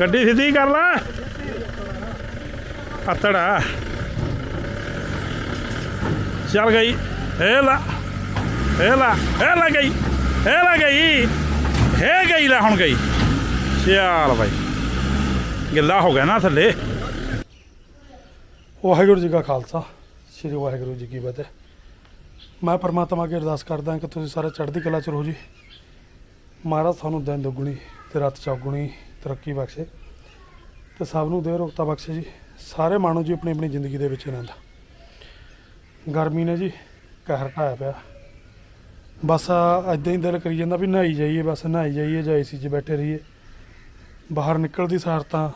ਗੱਡੀ ਸਿੱਧੀ ਕਰ ਲੈ। ਅਤੜਾ ਚੱਲ ਗਈ। ਇਹ ਲਾ। ਇਹ ਲਾ। ਇਹ ਲਾ ਗਈ। ਇਹ ਲਾ ਗਈ। ਇਹ ਗਈ ਲੈ ਹੁਣ ਗਈ। ਚੱਲ ਬਾਈ। ਗਿੱਲਾ ਹੋ ਗਿਆ ਨਾ ਥੱਲੇ। ਵਾਹਿਗੁਰੂ ਜੀ ਕਾ ਖਾਲਸਾ। ਸ੍ਰੀ ਵਾਹਿਗੁਰੂ ਜੀ ਕੀ ਫਤਿਹ। ਮੈਂ ਪਰਮਾਤਮਾ ਅੱਗੇ ਅਰਦਾਸ ਕਰਦਾ ਕਿ ਤੁਸੀਂ ਸਾਰੇ ਚੜ੍ਹਦੀ ਕਲਾ ਚ ਰਹੋ ਜੀ। ਮਹਾਰਾਜ ਤੁਹਾਨੂੰ ਦਿਨ ਦੁੱਗਣੀ ਤੇ ਰਾਤ ਚੌਗੁਣੀ। ਤਰੱਕੀ ਬਖਸ਼ੇ ਤੇ ਸਭ ਨੂੰ ਦੇ ਰੋਗਤਾ ਬਖਸ਼ੇ ਜੀ। ਸਾਰੇ ਮਾਣੋ ਜੀ ਆਪਣੀ ਆਪਣੀ ਜ਼ਿੰਦਗੀ ਦੇ ਵਿੱਚ ਆਨੰਦ ਗਰਮੀ ਨੇ ਜੀ ਕਹਿਰ ਢਾਇਆ ਪਿਆ। ਬਸ ਐਦਾਂ ਹੀ ਦਿਲ ਕਰੀ ਜਾਂਦਾ ਵੀ ਨਹਾਈ ਜਾਈਏ, ਬਸ ਨਹਾਈ ਜਾਈਏ ਜਾਂ ਏਸੀ 'ਚ ਬੈਠੇ ਰਹੀਏ। ਬਾਹਰ ਨਿਕਲਦੀ ਸਾਰ ਤਾਂ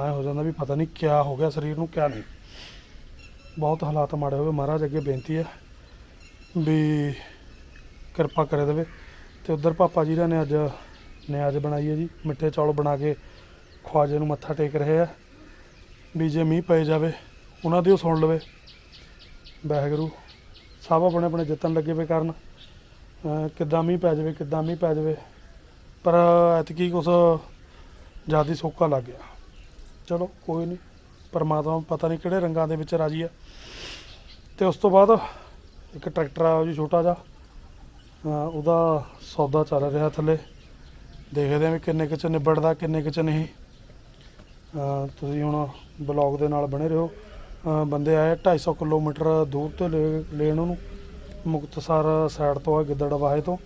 ਐਂ ਹੋ ਜਾਂਦਾ ਵੀ ਪਤਾ ਨਹੀਂ ਕਿਆ ਹੋ ਗਿਆ ਸਰੀਰ ਨੂੰ, ਕਿਆ ਨਹੀਂ। ਬਹੁਤ ਹਾਲਾਤ ਮਾੜੇ ਹੋਏ। ਮਹਾਰਾਜ ਅੱਗੇ ਬੇਨਤੀ ਹੈ ਵੀ ਕਿਰਪਾ ਕਰੇ ਦੇਵੇ ਤੇ ਉਧਰ ਪਾਪਾ ਜੀ ਨੇ ਅੱਜ ਨਿਆਜ਼ ਬਣਾਈ ਹੈ ਜੀ। ਮਿੱਠੇ ਚੌਲ ਬਣਾ ਕੇ ਖਵਾਜੇ ਨੂੰ ਮੱਥਾ ਟੇਕ ਰਹੇ ਆ। ਵੀ ਜੇ ਮੀਂਹ ਪਏ ਜਾਵੇ, ਉਹਨਾਂ ਦੀ ਉਹ ਸੁਣ ਲਵੇ। ਵਾਹਿਗੁਰੂ, ਸਭ ਆਪਣੇ ਆਪਣੇ ਯਤਨ ਲੱਗੇ ਵੇ ਕਰਨ। ਕਿੱਦਾਂ ਮੀਂਹ ਪੈ ਜਾਵੇ, ਕਿੱਦਾਂ ਮੀਂਹ ਪੈ ਜਾਵੇ। ਪਰ ਐਤਕੀ ਕੁਛ ਜ਼ਿਆਦਾ ਸੋਕਾ ਲੱਗ ਗਿਆ। ਚਲੋ, ਕੋਈ ਨਹੀਂ ਪਰਮਾਤਮਾ ਪਤਾ ਨਹੀਂ ਕਿਹੜੇ ਰੰਗਾਂ ਦੇ ਵਿੱਚ ਰਾਜੀ ਹੈ ਤੇ ਉਸ ਤੋਂ ਬਾਅਦ ਇੱਕ ਟਰੈਕਟਰ ਆ ਜੀ ਛੋਟਾ ਜਿਹਾ। ਉਹਦਾ ਸੌਦਾ ਚੱਲ ਰਿਹਾ ਥੱਲੇ। ਦੇਖਦੇ ਹਾਂ ਵੀ ਕਿੰਨੇ ਕੁ ਚ ਨਿਬੜਦਾ, ਕਿੰਨੇ ਕੁ ਚ ਨਹੀਂ। ਅਹ ਤੁਸੀਂ ਹੁਣ ਬਲੌਗ ਦੇ ਨਾਲ ਬਣੇ ਰਹੋ। ਅਹ ਬੰਦੇ ਆਏ 250 ਕਿਲੋਮੀਟਰ ਦੂਰ ਤੋਂ ਲੈ- ਲੈਣ ਉਹਨੂੰ। ਮੁਕਤਸਰ ਸਾਈਡ ਤੋਂ ਆ ਗਿੱਦੜਵਾਹੇ ਤੋਂ।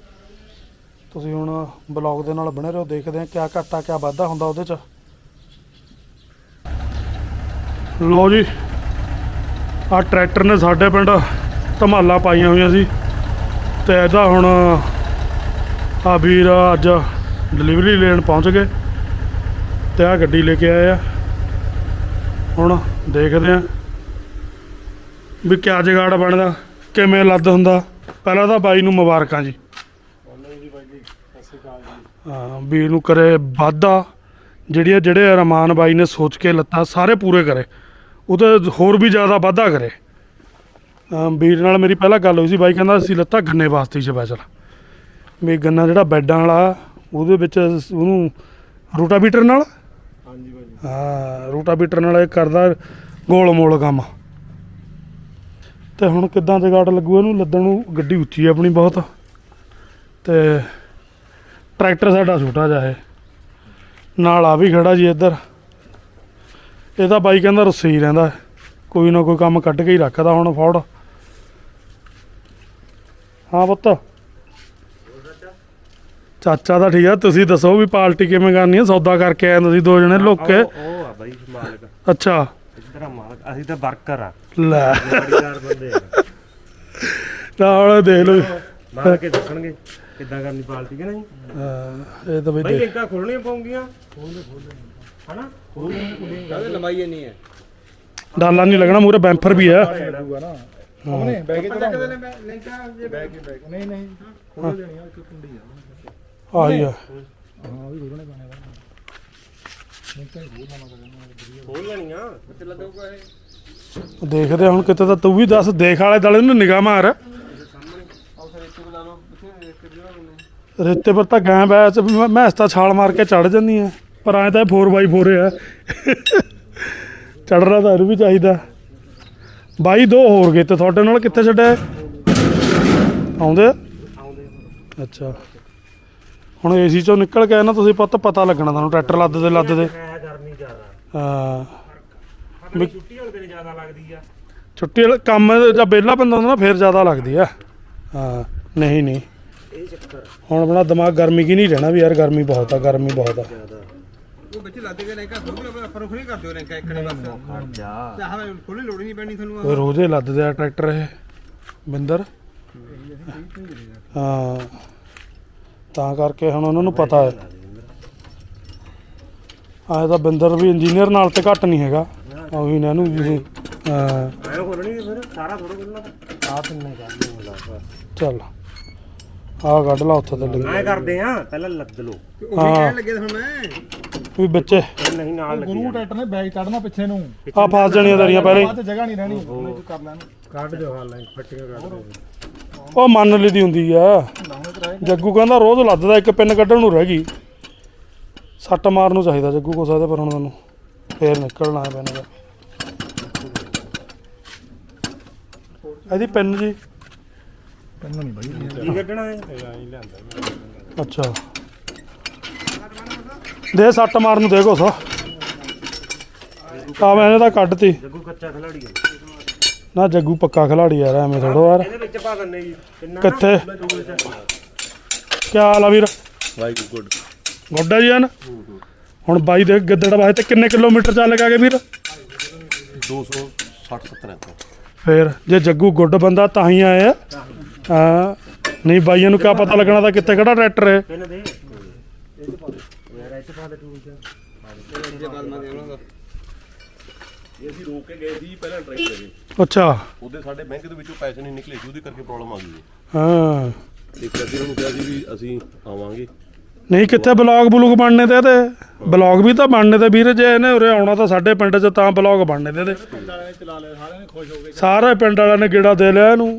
ਤੁਸੀਂ ਹੁਣ ਬਲੌਗ ਦੇ ਨਾਲ ਬਣੇ ਰਹੋ, ਦੇਖਦੇ ਹਾਂ ਕਿਆ ਘਾਟਾ, ਕਿਆ ਵਾਧਾ ਹੁੰਦਾ ਉਹਦੇ ਚ। ਲਓ ਜੀ ਆ ਟਰੈਕਟਰ ਨੇ ਸਾਡੇ ਪਿੰਡ ਧਮਾਲਾ ਪਾਈਆਂ ਹੋਈਆਂ ਸੀ। ਤੇ ਇਹਦਾ ਹੁਣ ਆ ਵੀਰ ਅੱਜ ਡਿਲੀਵਰੀ ਲੈਣ ਪਹੁੰਚ ਗਏ ਤੇ ਆ ਗੱਡੀ ਲੈ ਕੇ ਆਏ ਆ। ਹੁਣ ਦੇਖਦੇ ਆ ਵੀ ਕਿਆ ਜਗਾੜ ਬਣਦਾ, ਕਿਵੇਂ ਲੱਦ ਹੁੰਦਾ। ਪਹਿਲਾਂ ਤਾਂ ਬਾਈ ਨੂੰ ਮੁਬਾਰਕਾਂ ਜੀ। ਹਾਂ ਵੀਰ ਨੂੰ ਕਰੇ ਵਾਧਾ। ਜਿਹੜੀਆਂ ਜਿਹੜੇ ਰਮਾਨ ਬਾਈ ਨੇ ਸੋਚ ਕੇ ਲੱਤਾ, ਸਾਰੇ ਪੂਰੇ ਕਰੇ। ਉਹ ਤੇ ਹੋਰ ਵੀ ਜ਼ਿਆਦਾ ਵਾਧਾ ਕਰੇ। ਵੀਰ ਨਾਲ ਮੇਰੀ ਪਹਿਲਾਂ ਗੱਲ ਹੋਈ ਸੀ, ਬਾਈ ਕਹਿੰਦਾ ਅਸੀਂ ਲੱਤਾ ਗੰਨੇ ਵਾਸਤੇ ਸਪੈਸ਼ਲ ਵੀ ਗੰਨਾ ਜਿਹੜਾ ਬੈਡਾਂ ਵਾਲਾ ਉਹਦੇ ਵਿੱਚ ਉਹਨੂੰ ਰੂਟਾਵੀਟਰ ਨਾਲ? ਹਾਂਜੀ ਭਾਜੀ। ਹਾਂ ਰੂਟਾਵੀਟਰ ਨਾਲ ਇਹ ਕਰਦਾ ਗੋਲ ਮੋਲ ਕੰਮ। ਤੇ ਹੁਣ ਕਿੱਦਾਂ ਜਗਾੜ ਲੱਗੂ ਇਹਨੂੰ? ਲੱਦਣ ਨੂੰ ਗੱਡੀ ਉੱਚੀ ਹੈ ਆਪਣੀ ਬਹੁਤ। ਤੇ ਟਰੈਕਟਰ ਸਾਡਾ ਛੋਟਾ ਜਿਹਾ ਹੈ ਨਾਲ ਆ ਵੀ ਖੜਾ ਜੀ ਇੱਧਰ। ਇਹਦਾ ਬਾਈ ਕਹਿੰਦਾ ਰੁੱਸੇ ਹੀ ਰਹਿੰਦਾ। ਕੋਈ ਨਾ ਕੋਈ ਕੰਮ ਕੱਢ ਕੇ ਹੀ ਰੱਖਦਾ ਹੁਣ ਫੌੜ। ਹਾਂ ਪੁੱਤ। ਚਾਚਾ ਤਾਂ ਠੀਕ ਆ ਤੁਸੀਂ ਦੱਸੋ ਵੀ ਪਾਰਟੀ ਕਿਵੇਂ ਕਰਨੀ ਹੈ ਸੌਦਾ ਕਰਕੇ ਆਏ ਤੁਸੀਂ ਦੋ ਜਣੇ ਲੁੱਕ। ਕੇ ਉਹ ਉਹ ਆ ਬਾਈ ਮਾਲਕ। ਅੱਛਾ। ਇੱਧਰ ਆ ਮਾਲਕ ਅਸੀਂ ਤਾਂ ਵਰਕਰ ਆ। ਲੈ। ਬੰਦੇ ਆ। ਦੇਖ ਲਓ। ਮਾਰ ਕੇ ਦੱਸਣਗੇ ਕਿੱਦਾਂ ਕਰਨੀ ਪਾਲਟੀ ਕਿ ਨਹੀਂ। ਹਾਂ, ਇਹ ਤਾਂ ਬਈ ਬਾਈ ਦੇਖ। ਲਿੰਕਾਂ ਖੋਲਣੀਆਂ ਪਾਉਂਗੀਆਂ। ਖੋਲਦੇ ਖੋਲਦੇ ਹਨਾ? ਕਾਹਦੇ ਲੰਬਾਈ ਇੰਨੀ ਹੈ? ਡਾਲਾ ਨਹੀਂ ਲੱਗਣਾ ਮੂਰੇ ਬੈਂਫਰ ਵੀ ਹੈ। ਉਹਨੇ ਬੈਗ ਹੀ ਚੜਾ ਲਿੰਕਾਂ ਜੇ ਬੈਗ ਹੀ ਬੈਗ ਨਹੀਂ ਨਹੀਂ। ਖੋਲ ਦੇਣੀ ਆ ਇੱਕ ਕੁੰਡੀ ਆ। ਆਹੀ ਆ। ਹਾਂ ਵੀ ਖੋਲਣੇ ਪੈਣੇ ਦਾ ਲਿੰਕਾਂ ਹੀ ਖੋਲਣਾ ਖੋਲ ਲੈਣੀਆਂ ਕਿੱਥੇ ਲੱਗੂਗਾ ਇਹ ਦੇਖਦੇ ਹੁਣ ਕਿਤੇ ਤਾਂ ਤੂੰ ਵੀ ਦੱਸ, ਦੇਖ ਵਾਲੇ ਦਲੇ ਨੂੰ ਨਿਗਾਹ ਮਾਰ। ਰੇਤੇ ਪਰ ਤਾਂ ਗਾਂ ਬੈਸ ਮੈਸ ਤਾਂ ਛਾਲ ਮਾਰ ਕੇ ਚੜ ਜਾਂਦੀ ਆ, ਪਰ ਐ ਤਾਂ 4x4 ਆ। ਚੜਨਾ ਤਾਂ ਇਹਨੂੰ ਵੀ ਚਾਹੀਦਾ। ਬਾਈ, ਦੋ ਹੋਰ ਗਏ ਤੇ ਤੁਹਾਡੇ ਨਾਲ ਕਿੱਥੇ ਛੱਡਿਆ ਆਉਂਦੇ ਆਉਂਦੇ ਅੱਛਾ। ਹੁਣ ਏਸੀ ਚੋਂ ਨਿਕਲ ਕੇ ਨਾ ਤੁਸੀਂ ਪੁੱਤ ਪਤਾ ਲੱਗਣਾ ਤੁਹਾਨੂੰ ਟਰੈਕਟਰ ਲੱਦਦੇ ਲੱਦਦੇ ਹੈ ਗਰਮੀ ਜ਼ਿਆਦਾ। ਹਾਂ। ਵੀ ਛੁੱਟੀ ਵਾਲੇ ਦਿਨ ਜ਼ਿਆਦਾ ਲੱਗਦੀ ਆ। ਛੁੱਟੀ ਵਾਲਾ ਕੰਮ ਜਾਂ ਵਿਹਲਾ ਬੰਦਾ ਹੁੰਦਾ ਨਾ ਫਿਰ ਜ਼ਿਆਦਾ ਲੱਗਦੀ ਆ। ਹਾਂ ਨਹੀਂ ਨਹੀਂ। ਇਹ ਚੱਕਰ। ਹੁਣ ਆਪਣਾ ਦਿਮਾਗ ਗਰਮੀ ਕੀ ਨਹੀਂ ਰਹਿਣਾ ਵੀ ਯਾਰ ਗਰਮੀ ਬਹੁਤ ਆ ਗਰਮੀ ਬਹੁਤ ਆ। ਜ਼ਿਆਦਾ। ਉਹ ਵਿੱਚ ਲੱਦ ਕੇ ਲਿੰਕਾਂ ਖੋਲ ਕੇ ਆਪਾਂ ਫ਼ਰਕ ਨਹੀਂ ਕਰਦੇ ਲਿੰਕਾਂ ਇੱਕ ਨੇ ਬਸ। ਜਾ ਚਾਹ ਖੋਲ੍ਹਣੀ ਲੋੜ ਹੀ ਨਹੀਂ ਪੈਣੀ ਤੁਹਾਨੂੰ ਉਹ ਰੋਜ਼ੇ ਲੱਦਦੇ ਆ ਟਰੈਕਟਰ ਇਹ ਬਿੰਦਰ। ਹਾਂ। ਤਾਂ ਕਰਕੇ ਹੁਣ ਉਹਨਾਂ ਨੂੰ ਪਤਾ ਹੈ। ਆਹ ਤਾਂ ਬਿੰਦਰ ਵੀ ਇੰਜੀਨੀਅਰ ਨਾਲ ਤੇ ਘੱਟ ਨਹੀਂ ਹੈਗਾ। ਉਹੀ ਨੇ ਇਹਨੂੰ ਵੀ ਨੀ ਫਿਰ ਸਾਰਾ ਥੋੜਾ ਖੋਲਣਾ ਆ ਤਿੰਨੇ ਕਰ ਲਓ ਚੱਲ ਆਹ ਕੱਢ ਲਾ ਉੱਥੇ ਤੇ ਐਂ ਕਰਦੇ ਆ ਪਹਿਲਾਂ ਲੱਦ ਲਓ। ਉਹ ਕਹਿਣ ਲੱਗੇ ਹੁਣ ਮੈਂ। ਵੀ ਬੱਚੇ ਨਹੀਂ ਨਾਲ ਲੱਗੀ ਜਾਣਾ। ਟਰੈਕਟਰ ਨੇ ਬੈਗ ਕੱਢਣਾ ਪਿੱਛੇ ਨੂੰ। ਆ ਫਸ ਜਾਣੀਆਂ ਦਰੀਆਂ ਪਹਿਲੇ ਹੀ। ਜਗ੍ਹਾ ਨਹੀਂ ਰਹਿਣੀ ਕਰ ਲੈਣ ਕੱਢ ਦਿਓ ਹਾਲਾਂ ਫੱਟੀਆਂ ਕੱਢ ਦਿਓ। ਉਹ ਮੰਨ ਲਈ ਦੀ ਹੁੰਦੀ ਆ। ਜੱਗੂ ਕਹਿੰਦਾ ਰੋਜ਼ ਲੱਦਦਾ ਇੱਕ ਪਿੰਨ ਕੱਢਣ ਨੂੰ ਰਹਿ ਗਈ। ਸੱਟ ਮਾਰਨ ਨੂੰ ਚਾਹੀਦਾ ਜੱਗੂ ਕੋ ਸਕਦੇ ਪਰ ਹੁਣ ਤੁਹਾਨੂੰ ਫੇਰ ਨਿਕਲਣਾ ਹੈ ਪੈਨ ਦਾ। ਇਹਦੀ ਪੈਨ ਜੀ। ਪੈਨ ਨਹੀਂ ਬਾਈ ਕੀ ਕੱਢਣਾ ਹੈ? ਅੱਛਾ। ਦੇ ਸੱਟ ਮਾਰਨ ਨੂੰ ਦੇ ਕੁਛ। ਆ ਮੈਂ ਇਹਨੇ ਤਾਂ ਕੱਢਤੀ। ਜੱਗੂ ਕੱਚਾ ਖਿਲਾੜੀ ਹੈ। ਨਾ ਜੱਗੂ ਪੱਕਾ ਖਿਲਾੜੀ ਯਾਰ ਐਵੇਂ ਥੋੜੋ ਯਾਰ। ਇਹਦੇ ਵਿੱਚ ਪਾ ਦਿੰਨੇ ਜੀ। ਕਿੰਨਾ ਕਿੱਥੇ? ਕੀ ਹਾਲ ਆ ਵੀਰ? ਵਾਹਿਗੁਰੂ ਗੁੱਡ। ਗੋਡਾ ਜੀ ਹਨ? ਹੁਣ ਬਾਈ ਦੇ ਗਿੱਦੜ ਵਾਸਤੇ ਕਿੰਨੇ ਕਿਲੋਮੀਟਰ ਚੱਲ ਗਏ ਵੀਰ? 260 70 ਤੋਂ ਫੇਰ ਜੇ ਜੱਗੂ ਗੁੱਡ ਬੰਦਾ ਤਾਂ ਹੀ ਆਏ ਆ। ਹਾਂ ਨਹੀਂ ਬਾਈਆਂ ਨੂੰ ਕਿਆ ਪਤਾ ਲੱਗਣਾ ਤਾਂ ਕਿੱਥੇ ਕਿਹੜਾ ਟਰੈਕਟਰ ਹੈ ਇਹ? ਚ ਪਾ ਦੇ। ਯਾਰ ਇਹ ਚ ਪਾ ਦੇ ਟੂਲ ਚ। ਇਹ ਅਸੀਂ ਰੋਕ ਕੇ ਗਏ ਸੀ ਪਹਿਲਾਂ ਟਰੈਕਟਰ ਦੇ ਅੱਛਾ। ਉਹਦੇ ਸਾਡੇ ਬੈਂਕ ਦੇ ਵਿੱਚੋਂ ਪੈਸੇ ਨਹੀਂ ਨਿਕਲੇ ਸੀ ਉਹਦੇ ਕਰਕੇ ਪ੍ਰੋਬਲਮ ਆ ਗਈ ਹਾਂ। ਤੇ ਫਿਰ ਅਸੀਂ ਉਹਨੂੰ ਕਿਹਾ ਸੀ ਵੀ ਅਸੀਂ ਆਵਾਂਗੇ। ਨਹੀਂ ਕਿੱਥੇ ਬਲੌਗ ਬਲੂਗ ਬਣਨੇ ਤੇ ਤੇ ਬਲੌਗ ਵੀ ਤਾਂ ਬਣਨੇ ਤੇ ਵੀਰ ਜੇ ਇਹਨੇ ਉਰੇ ਆਉਣਾ ਤਾਂ ਸਾਡੇ ਪਿੰਡ 'ਚ ਤਾਂ ਬਲੌਗ ਬਣਨੇ ਤੇ ਇਹਦੇ। ਪਿੰਡ ਵਾਲਿਆਂ ਨੇ ਚਲਾ ਲਿਆ ਸਾਰਿਆਂ ਨੇ ਖੁਸ਼ ਹੋ ਗਏ ਸਾਰੇ ਪਿੰਡ ਵਾਲਿਆਂ ਨੇ ਗੇੜਾ ਦੇ ਲਿਆ ਇਹਨੂੰ।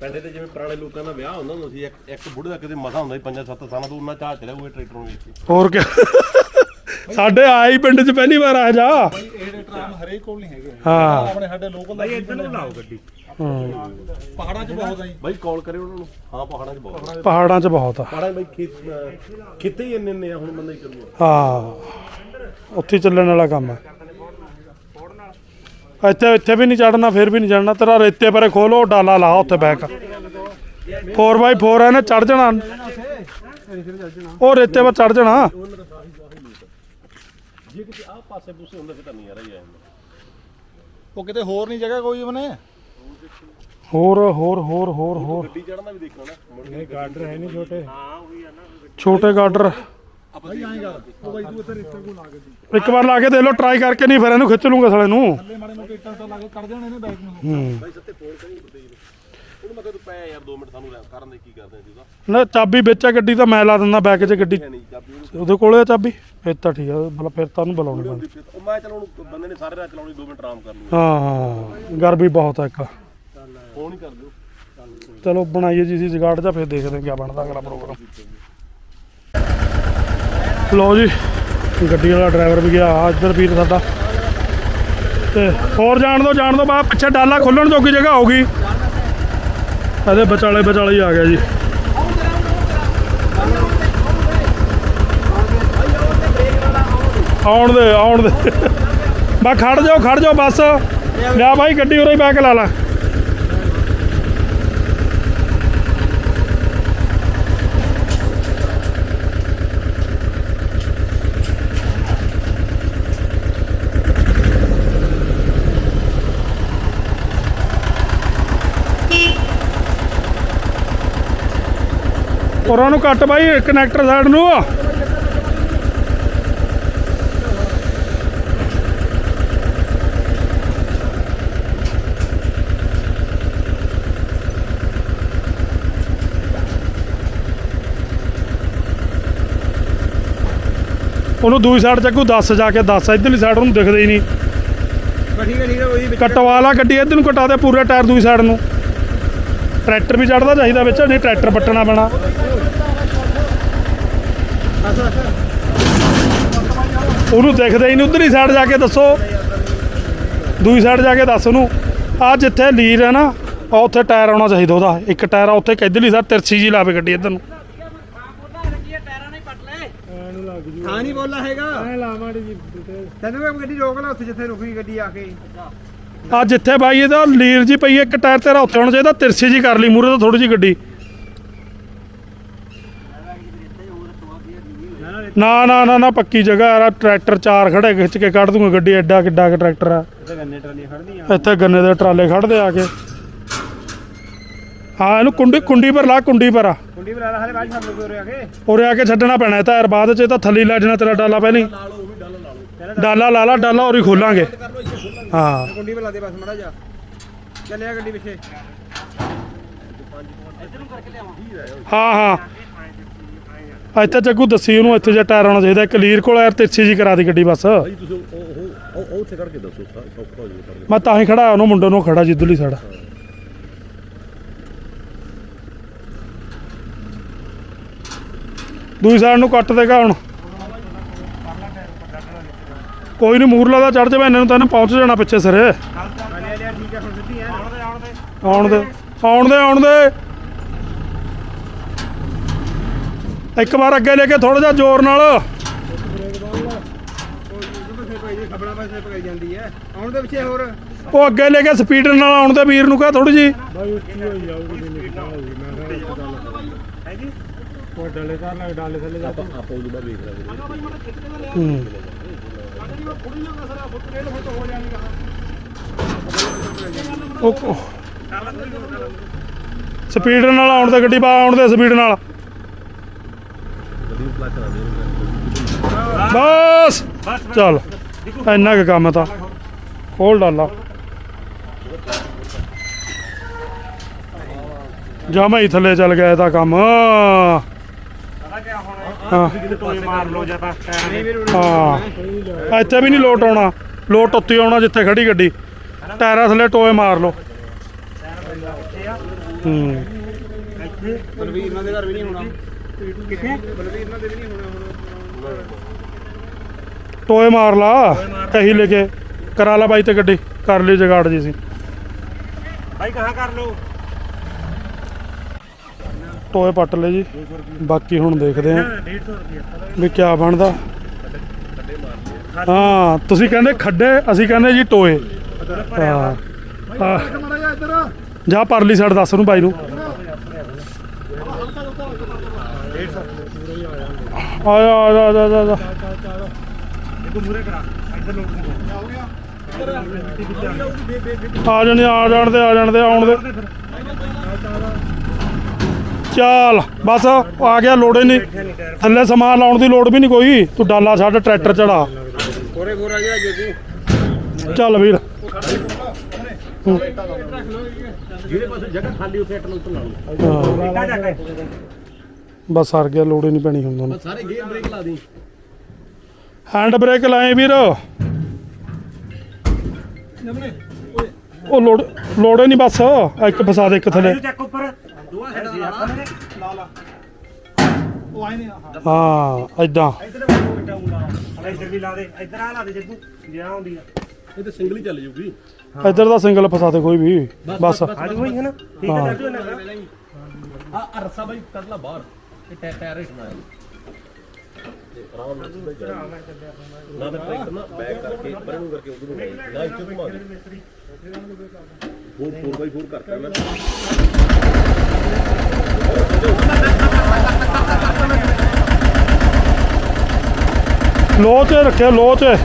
ਪਿੰਡ ਦੇ ਜਿਵੇਂ ਪੁਰਾਣੇ ਲੋਕਾਂ ਦਾ ਵਿਆਹ ਹੁੰਦਾ ਹੁੰਦਾ ਸੀ ਇੱਕ ਇੱਕ ਬੁੱਢੇ ਦਾ ਕਿਤੇ ਮਸਾ ਹੁੰਦਾ ਸੀ ਪੰਜਾਂ ਸੱਤ ਸਾਲਾਂ ਤੋਂ ਉਹਨਾਂ ਚਾਹ ਚੜਿਆ ਹੋਏ ਟਰੈਕਟਰ ਨੂੰ ਵੇਖ ਕੇ ਹੋਰ ਕਿਆ? ਸਾਡੇ ਆਏ ਪਿੰਡ 'ਚ ਪਹਿਲੀ ਵਾਰ ਆ ਜਾ। ਬਾਈ ਆਮ ਹਰੇਕ ਕੋਲ ਨਹੀਂ ਹੈਗੇ। ਹਾਂ। ਆਪਣੇ ਸਾਡੇ ਲੋਕਲ ਬਾਈ ਇੱਧਰ ਨੂੰ ਲਾਓ ਗੱਡੀ। ਹਾਂ, ਪਹਾੜਾਂ 'ਚ ਬਹੁਤ ਆ ਜੀ। ਬਾਈ ਕਾਲ ਕਰਿਓ ਉਹਨਾਂ ਨੂੰ। ਹਾਂ ਪਹਾੜਾਂ 'ਚ ਬਹੁਤ ਪਹਾੜਾਂ 'ਚ ਬਹੁਤ ਆ। ਪਹਾੜਾਂ 'ਚ ਬਾਈ ਖੇਤ ਖੇਤੇ ਹੀ ਇੰਨੇ ਆ ਹੁਣ ਬੰਦਾ ਹੀ ਕਰੂਗਾ ਹਾਂ। ਉੱਥੇ ਚੱਲਣ ਵਾਲਾ ਕੰਮ ਹੈ ਇੱਥੇ ਇੱਥੇ ਵੀ ਨਹੀਂ ਚੜਨਾ ਫਿਰ ਵੀ ਨਹੀਂ ਚੜਨਾ ਤੇਰਾ ਰੇਤੇ ਪਰੇ ਖੋਲੋ ਡਾਲਾ ਲਾ ਉੱਥੇ ਬੈਕ। 4x4 ਹੈ ਨਾ ਚੜ ਜਾਣਾ। ਉਹ ਰੇਤੇ 'ਤੇ ਚੜ ਜਾਣਾ। ਜੇ ਕਿਤੇ ਆਹ ਪਾਸੇ ਪੂਸੇ ਹੁੰਦਾ ਫਿਰ ਤਾਂ ਨਹੀਂ ਆ ਰਹੀ ਆ ਉਹ ਕਿਤੇ ਹੋਰ ਨਹੀਂ ਜਗ੍ਹਾ ਕੋਈ ਬਨੇ ਹੋਰ ਹੋਰ ਹੋਰ ਹੋਰ ਹੋਰ। ਗੱਡੀ ਚੜਨਾ ਵੀ ਦੇਖਣਾ ਨਾ। ਮੁੜ ਨਹੀਂ ਗਾਰਡਰ ਹੈ ਨਹੀਂ ਛੋਟੇ। ਛੋਟੇ ਗਾਡਰ ਬਾਈ ਐਂ ਕਰ। ਉਹ ਬਾਈ ਤੂੰ ਕੋਲ ਲਾ ਕੇ ਦੀ ਇੱਕ ਵਾਰ ਲਾ ਕੇ ਦੇਖ ਲਓ ਟਰਾਈ ਕਰਕੇ ਨਹੀਂ ਫਿਰ ਇਹਨੂੰ ਖਿੱਚ ਲੂੰਗਾ ਸਾਲੇ ਨੂੰ। ਥੱਲੇ ਮਾੜੇ ਮੋਟੇ ਇੱਟਾਂ ਤਾਂ ਲਾ ਕੇ ਕੱਢ ਦੇਣੇ ਨੇ ਬੈਕ ਨੂੰ। ਹੂੰ। ਬਾਈ ਸੱਤੇ ਫੋਨ ਕਰੀ ਬਤੇ ਜੀ ਉਹਨੂੰ ਮੈਂ ਕਿਹਾ ਤੂੰ ਪੈ ਯਾਰ 2 ਮਿੰਟ ਸਾਨੂੰ ਰਹਿ- ਕਰਨ ਦੇ ਕੀ ਕਰਦੇ ਸੀ ਉਹਦਾ ਨਾ ਚਾਬੀ ਵਿੱਚ ਆ ਗੱਡੀ ਤਾਂ ਮੈਂ ਲਾ ਦਿੰਦਾ ਬੈਕ 'ਚ ਗੱਡੀ। ਹੈ ਨਹੀਂ ਚਾਬੀ ਉਹਨੂੰ। ਉਹਦੇ ਕੋਲੇ ਆ ਚਾਬੀ? ਫਿਰ ਤਾਂ ਠੀਕ ਆ ਮਤਲਬ ਫਿਰ ਤਾਂ ਉਹਨੂੰ ਬੁਲਾਉਣੀ ਪੈਂਦੀ ਉਹ ਮੈਂ ਚਲ ਉਹਨੂੰ ਬੰਦੇ ਨੇ ਸਾਰੇ ਰਾਤ ਚਲਾਉਣੀ 2 ਮਿੰਟ ਆਰਾਮ ਕਰ ਲੂਗਾ ਹਾਂ ਗਰਮੀ ਬਹੁਤ ਆ ਇੱਕ। ਫੋਨ ਹੀ ਕਰ ਦਿਓ ਚਲੋ ਬਣਾਈਏ ਜੀ ਸੀ ਜਗਾੜ ਜਾ ਫਿਰ ਦੇਖਦੇ ਹਾਂ ਕੀ ਬਣਦਾ ਅਗਲਾ ਪ੍ਰੋਗਰਾਮ। ਲਓ ਜੀ ਗੱਡੀ ਵਾਲਾ ਡਰਾਈਵਰ ਵੀ ਗਿਆ ਆ ਇੱਧਰ ਵੀਰ ਸਾਡਾ। ਤੇ ਹੋਰ ਜਾਣ ਦੋ ਜਾਣ ਦੋ ਬਾਅਦ ਪਿੱਛੇ ਡਾਲਾ ਖੋਲਣ ਜੋਗੀ ਜਗ੍ਹਾ ਹੋਊਗੀ ਇਹਦੇ ਵਿਚਾਲੇ ਵਿਚਾਲੇ ਹੀ ਆ ਗਿਆ ਜੀ। ਆਉਣ ਦੇ ਆਉਣ ਦੇ। ਬਾ ਖੜ ਜਾਓ ਖੜ ਜਾਓ ਬਸ। ਲਿਆ ਭਾਈ ਗੱਡੀ ਉਰੇ ਹੀ ਬੈਕ ਲਾ ਲਾ। ਉਹਨਾਂ ਨੂੰ ਕੱਟ ਬਾਈ ਕਨੈਕਟਰ ਸਾਈਡ ਨੂੰ। ਉਹਨੂੰ ਦੂਜੀ ਸਾਈਡ ਚੱਕੂ 10 ਜਾ ਕੇ 10 ਇਧਰਲੀ ਸਾਈਡ ਉਹਨੂੰ ਦਿਖਦਾ ਹੀ ਨਹੀਂ। ਠੀਕ ਹੈ ਠੀਕ ਹੈ ਉਹਦੀ ਕਟਵਾ ਲਾ ਗੱਡੀ ਇਧਰ ਨੂੰ ਕਟਾ ਦੇ ਪੂਰੇ ਟਾਇਰ ਦੂਜੀ ਸਾਈਡ ਨੂੰ। ਟਰੈਕਟਰ ਵੀ ਚੜਦਾ ਚਾਹੀਦਾ ਵਿੱਚ ਨਹੀਂ ਟਰੈਕਟਰ ਪੱਟਣਾ ਪੈਣਾ। ਉਹਨੂੰ ਦਿਖਦਾ ਹੀ ਨਹੀਂ ਉਧਰਲੀ ਸਾਈਡ ਜਾ ਕੇ ਦੱਸੋ। ਦੂਜੀ ਸਾਈਡ ਜਾ ਕੇ ਦੱਸ ਉਹਨੂੰ। ਆ ਜਿੱਥੇ ਲੀਰ ਹੈ ਨਾ ਆ ਉੱਥੇ ਟਾਇਰ ਆਉਣਾ ਚਾਹੀਦਾ ਉਹਦਾ। ਇੱਕ ਟਾਇਰ ਆ ਉੱਥੇ ਕਿੱਧਰਲੀ ਸਾਈਡ ਤਿਰਛੀ ਜੀ ਲਾਵੇ ਗੱਡੀ ਇਧਰ ਨੂੰ। ਹਾਂ ਨਹੀਂ ਬੋਲਾ ਹੈਗਾ। ਐ ਲਾ ਮਾੜੀ ਜੀ ਤੈਨੂੰ ਮੈਂ ਗੱਡੀ ਰੋਕ ਲਾ ਉੱਥੇ ਜਿੱਥੇ ਰੁਕੀ ਗੱਡੀ ਆ ਕੇ। ਆ ਜਿੱਥੇ ਬਾਈ ਇਹਦਾ ਲੀਰ ਜੀ ਪਈ ਹੈ, ਇੱਕ ਟਾਇਰ ਤੇਰਾ ਉੱਥੇ ਹੋਣਾ ਚਾਹੀਦਾ ਤਿਰਛੀ ਜੀ ਕਰ ਲਈ ਮੂਰੇ ਤੋਂ ਥੋੜੀ ਜੀ ਗੱਡੀ। ਨਾ ਨਾ ਨਾ ਨਾ ਪੱਕੀ ਜਗ੍ਹਾ ਯਾਰ ਆਹ ਟਰੈਕਟਰ ਚਾਰ ਖੜੇ ਖਿੱਚ ਕੇ ਕੱਢ ਦੂੰਗਾ ਗੱਡੀ ਐਡਾ ਕਿੱਡਾ ਕਿ ਟਰੈਕਟਰ ਆ। ਇੱਥੇ ਗੰਨੇ ਟਰਾਲੀਆਂ ਖੜਦੀਆਂ ਇੱਥੇ ਗੰਨੇ ਦੇ ਟਰਾਲੇ ਖੜਦੇ ਆ ਕੇ। ਹਾਂ ਇਹਨੂੰ ਕੁੰਡੀ ਕੁੰਡੀ ਪਰ ਲਾ ਕੁੰਡੀ ਪਰ ਆ। ਕੁੰਡੀ ਬਣਾ ਲਾ ਹਲੇ ਬਾਅਦ ਛੱਡ ਲੋ ਉਰੇ ਆ ਕੇ। ਉਰੇ ਆ ਕੇ ਛੱਡਣਾ ਪੈਣਾ ਇਹ ਤਾਂ ਯਾਰ ਬਾਅਦ ਚ ਇਹ ਤਾਂ ਥੱਲੇ ਹੀ ਲੈ ਜਾਣਾ ਤੇਰਾ ਡਾਲਾ ਪਹਿਲਾਂ। ਡਾਲਾ ਲਾ ਲਾ ਡਾਲਾ ਔਰ ਹੀ ਖੋਲਾਂਗੇ। ਹਾਂ। ਕੁੰਡੀ ਬਣਾ ਦੇ ਬਸ ਮੜਾ ਜਾ ਚੱਲਿਆ ਗੱਡੀ ਪਿੱਛੇ। ਹਾਂ ਹਾਂ। ਇੱਥੇ ਜੱਗੂ ਦੱਸੀ ਉਹਨੂੰ ਇੱਥੇ ਜੇ ਟਾਇਰ ਆਉਣਾ ਚਾਹੀਦਾ ਕਲੀਅਰ ਕੋਲ ਯਾਰ ਤਿਰਛੀ ਜੀ ਕਰਾ ਦੀ ਗੱਡੀ ਬਸ। ਭਾਈ ਤੁਸੀਂ ਉਹ ਉਹ ਉਹ- ਉਹ ਉੱਥੇ ਕਰਕੇ ਦੱਸੋ ਸਾ- ਸੌਖਾ ਹੋ ਜਾਊਗਾ ਮੈਂ ਤਾਂ ਹੀ ਖੜਾ ਉਹਨੂੰ ਮੁੰਡੇ ਨੂੰ ਖੜਾ ਜਿੱਦਲੀ ਸਾਡਾ ਦੂਜੀ ਸਾਈਡ ਨੂੰ ਕੱਟ ਦੇਗਾ ਹੁਣ। ਕੋਈ ਨਹੀਂ ਮੂਰਲਾ ਦਾ ਚੜ ਜਾਵੇ ਇਹਨਾਂ ਨੂੰ ਤਾਂ ਇਹਨੇ ਪਹੁੰਚ ਜਾਣਾ ਪਿੱਛੇ ਸਿਰੇ। ਸਿੱਧੀ ਹੈ ਆਉਣ ਦੇ ਆਉਣ ਦੇ ਆਉਣ ਦੇ। ਇੱਕ ਵਾਰ ਅੱਗੇ ਲੈ ਕੇ ਥੋੜਾ ਜਿਹਾ ਜ਼ੋਰ ਨਾਲ। ਖਬਰਾਂ ਪਾਸੇ ਪਕਾਈ ਜਾਂਦੀ ਹੈ ਆਉਣ ਦੇ ਪਿੱਛੇ ਹੋਰ ਉਹ ਅੱਗੇ ਲੈ ਕੇ ਸਪੀਡ ਨਾਲ ਆਉਣ ਦੇ ਵੀਰ ਨੂੰ ਕਹ ਥੋੜੀ ਜੀ ਹੂੰ ਉਹ ਸਪੀਡ ਨਾਲ ਆਉਣ ਦੇ ਗੱਡੀ ਬਾ ਆਉਣ ਦੇ ਸਪੀਡ ਨਾਲ। ਬਸ। ਚੱਲ, ਇੰਨਾ ਕੁ ਕੰਮ ਤਾਂ। ਖੋਲ ਡਾਲਾ। ਜਮਾ ਹੀ ਥੱਲੇ ਚੱਲ ਗਿਆ ਇਹਦਾ ਕੰਮ। ਹਾਂ। ਹਾਂ। ਇੱਥੇ ਵੀ ਨਹੀਂ ਲੋਟ ਆਉਣਾ। ਲੋਟ ਉੱਤੇ ਆਉਣਾ ਜਿੱਥੇ ਖੜੀ ਗੱਡੀ। ਟਾਇਰਾਂ ਥੱਲੇ ਟੋਏ ਮਾਰ ਲਓ। ਹੂੰ। ਬਲਵੀਰ ਨਾਲ ਦੇ ਘਰ ਵੀ ਨਹੀਂ ਹੋਣਾ ਕਿੱਥੇ? ਬਲਵੀਰ ਨਾਲ ਦੇ ਵੀ ਨਹੀਂ ਹੋਣਾ ਹੁਣ ਟੋਏ ਮਾਰ ਲਾ। ਕਹੀ ਲੈ ਕੇ। ਕਰਾ ਲਾ ਬਾਈ ਤੇ ਗੱਡੀ ਕਰ ਲਈ ਜਗਾੜ ਜੀ ਸੀ। ਭਾਈ ਕਹਾਂ ਕਰ ਲੋ ਟੋਏ ਪੱਟ ਲਏ ਜੀ। ਬਾਕੀ ਹੁਣ ਦੇਖਦੇ ਆਂ ਵੀ ਕਿਆ ਬਣਦਾ। ਹਾਂ ਤੁਸੀਂ ਕਹਿੰਦੇ ਖੱਡੇ ਅਸੀਂ ਕਹਿੰਦੇ ਜੀ ਟੋਏ। ਹਾਂ। ਜਾ ਪਰਲੀ ਸਾਈਡ ਦੱਸ ਨੂੰ ਬਾਈ ਨੂੰ। ਆ ਜਾ ਆ ਜਾ, ਆ ਜਾ ਆ ਜਾ, ਆ ਜਾ ਆ ਜਾਣੇ ਆ ਜਾਣ ਦੇ ਆ ਜਾਣ ਦੇ ਆਉਣ ਦੇ। ਚੱਲ ਬਸ ਆ ਗਿਆ ਲੋੜੇ ਨਹੀਂ। ਥੱਲੇ ਸਮਾਨ ਲਾਉਣ ਦੀ ਲੋੜ ਵੀ ਨਹੀਂ ਕੋਈ। ਤੂੰ ਡਾਲਾ ਛੱਡ ਟਰੈਕਟਰ ਚੜਾ। ਕੋਰੇ ਗੋਰਾ ਜਿਹਾ ਜੇਜੂ ਚੱਲ ਵੀਰ। ਜਿਹੜੇ ਪਾਸੇ ਜਗ੍ਹਾ ਖਾਲੀ ਉੱਥੇ ਟਰੈਕਟਰ ਉੱਤੇ ਲਾ ਲਓ ਹਾਂ। ਬਸ ਸਰ ਗਿਆ ਲੋੜ ਹੀ ਨਹੀਂ ਪੈਣੀ ਹੁੰਦਾ ਬਸ ਸਾਰੇ ਗੇਅਰ ਬ੍ਰੇਕ ਲਾ ਦੀ ਹੈਂਡ ਬ੍ਰੇਕ ਲਾਏ ਵੀਰ। ਉਹ ਲੋੜ ਲੋੜੇ ਨਹੀਂ ਬਸ। ਇੱਕ ਫਸਾ ਦੇ ਇੱਕ ਥੱਲੇ। ਚੱਕ ਉੱਪਰ। ਹਾਂ ਐਦਾਂ ਇੱਧਰ ਵੀ ਲਾ ਦੇ। ਇੱਧਰ ਆ ਲਾ ਦੇ ਜੱਗੂ। ਜਿਆ ਹੁੰਦੀ ਆ। ਇਹ ਤਾਂ ਸਿੰਗਲ ਹੀ ਚੱਲ ਜੂਗੀ। ਇੱਧਰ ਦਾ ਸਿੰਗਲ ਫਸਾ ਦੇ ਕੋਈ ਵੀ। ਬਸ ਅੱਜ ਹੋਈ ਹੈ ਨਾ ਠੀਕ ਹਾਂ। ਹੈ ਜੱਗੂ ਨਾ ਆ ਆ ਰੱਸਾ ਬਾਈ ਕੱਢ ਲਾ ਬਾਹਰ। ਟਾਇਰ ਹਿੱਟਣਾ ਤੇ ਆਰਾਮ ਨਾਲ ਸਿੱਧਾ ਹੀ ਚੱਲਣਾ। ਨਾ ਤਾਂ ਟਰੈਕਟਰ ਨਾ ਬੈਕ ਕਰਕੇ ਪਰੇ ਨੂੰ ਕਰਕੇ ਉਧਰ ਨੂੰ ਨਾ ਇੱਥੇ ਘੁਮਾ ਦੇ ਹੋਰ 4x4 ਕਰਤਾ ਮੈਂ। ਲੋ ਚ ਰੱਖਿਆ ਲੋ ਚ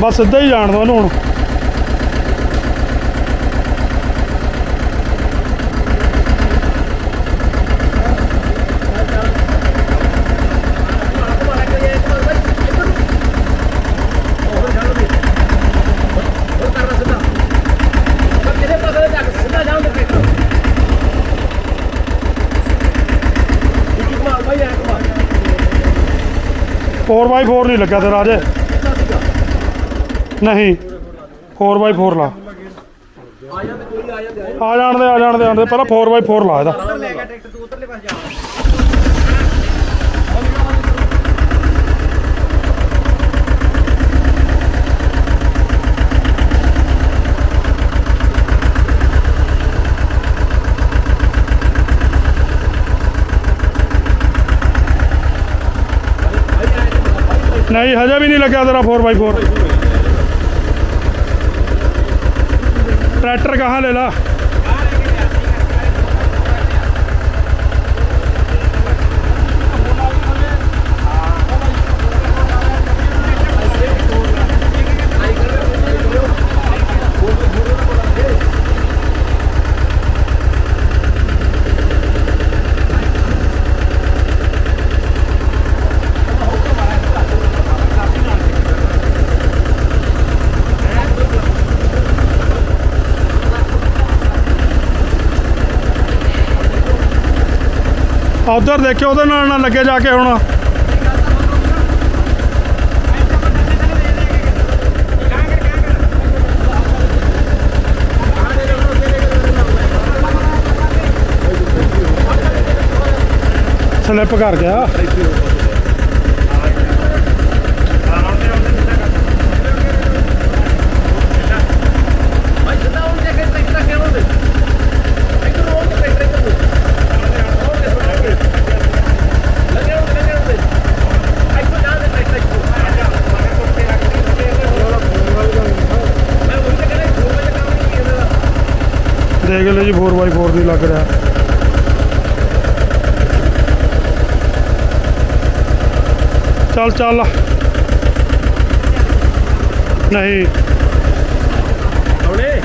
ਬਸ ਸਿੱਧਾ ਹੀ ਜਾਣ ਦੋ ਉਹਨੂੰ ਹੁਣ। ਫੋਰ ਬਾਈ ਫੋਰ ਨਹੀਂ ਲੱਗਾ ਤੇ ਰਾਜੇ। ਨਹੀਂ 4x4 ਲਾ। ਆ ਜਾਣ ਦੇ, ਆ ਜਾਣ ਦੇ ਆਣ ਦੇ। ਪਹਿਲਾਂ 4x4 ਲਾ ਇਹਦਾ ਲੈ ਗਿਆ ਟਰੈਕਟਰ ਤੂੰ ਉਧਰਲੇ ਪਾਸੇ ਜਾ ਨਹੀਂ ਹਜੇ ਵੀ ਨਹੀਂ ਲੱਗਿਆ ਤੇਰਾ 4x4 ਟਰੈਕਟਰ ਕਹਾਂ ਲੈ ਲਾ? ਉਧਰ ਦੇਖਿਓ ਉਹਦੇ ਨਾਲ ਨਾ ਲੱਗੇ ਜਾ ਕੇ ਹੁਣ। ਸਲਿੱਪ ਕਰ ਗਿਆ ਭਾਈ ਸਿੱਧਾ ਹੁਣ ਜੇ ਕਿ ਟਰੈਕਟਰ ਰੱਖਿਆ ਉਹਦੇ ਇੱਧਰ ਨੂੰ ਉਹ ਟਰੈਕਟਰ ਇੱਧਰ ਨੂੰ ਲੱਗੇ ਉਹਦੇ ਲੱਗੇ ਉਹਦੇ ਇੱਥੋਂ ਜਾ ਦੇ ਟਰੈਕਟਰ ਇੱਥੋਂ ਮੈਂ ਉਹ ਤੇ ਕਹਿੰਦਾ ਫੋਨ ਵਿੱਚ ਕੰਮ ਨਹੀਂ ਕੀਤਾ ਦੇਖ ਲਓ ਜੀ 4x4 ਨਹੀਂ ਲੱਗ ਰਿਹਾ। ਚੱਲ ਚੱਲ। ਨਹੀਂ। ਹੁਣੇ